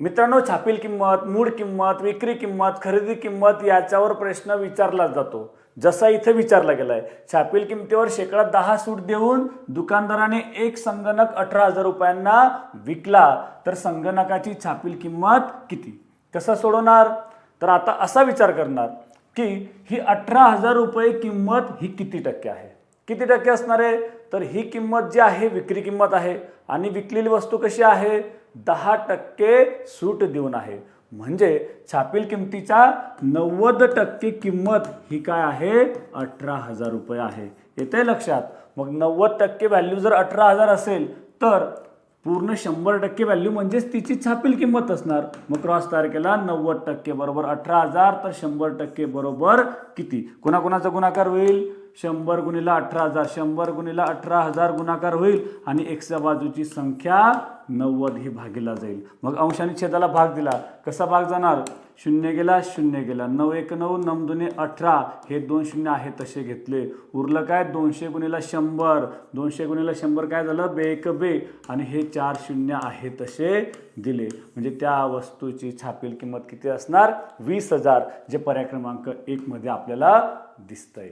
मित्रांनो छापील किंमत मूळ किंमत विक्री किंमत खरेदी किंमत याच्यावर प्रश्न विचारला जातो. जसा इथे विचारला गेलाय छापील किमतीवर शेकडा दहा सूट देऊन दुकानदाराने एक संगणक अठरा हजार रुपयांना विकला तर संगणकाची छापील किंमत किती? कसं सोडवणार. तर आता असा विचार करणार की ही अठरा हजार रुपये किंमत ही किती टक्के आहे? किती टक्के असणार आहे? तर ही किंमत जी आहे विक्री किंमत आहे. आणि विकलेली वस्तू कशी आहे? दहा टक्के सूट देऊन आहे. म्हणजे छापील किमतीचा नव्वद टक्के किंमत ही काय आहे? अठरा हजार रुपये आहे. येते लक्षात? मग नव्वद टक्के व्हॅल्यू जर अठरा हजार असेल तर पूर्ण शंभर टक्के व्हॅल्यू म्हणजेच तिची छापील किंमत असणार. मग क्रॉस तारखेला नव्वद टक्के बरोबर अठरा हजार तर शंभर टक्के बरोबर किती? कोणाकोणाचा गुणाकार होईल? शंभर गुणिला अठरा हजार. शंभर गुणिला अठरा हजार गुणाकार होईल आणि एक्सच्या बाजूची संख्या नव्वद ही भागीला जाईल. मग अंशाने छेदाला भाग दिला. कसा भाग जाणार? शून्य गेला शून्य गेला. नऊ एक नऊ नऊ दुने अठरा. हे दोन शून्य आहे तसे घेतले. उरलं काय? दोनशे गुणिला शंभर. दोनशे गुणिला शंभर काय झालं? बे एक बे. आणि हे चार शून्य आहे तसे दिले. म्हणजे त्या वस्तूची छापील किंमत किती असणार? वीस हजार जे पर्याय क्रमांक एकमध्ये आपल्याला दिसतंय.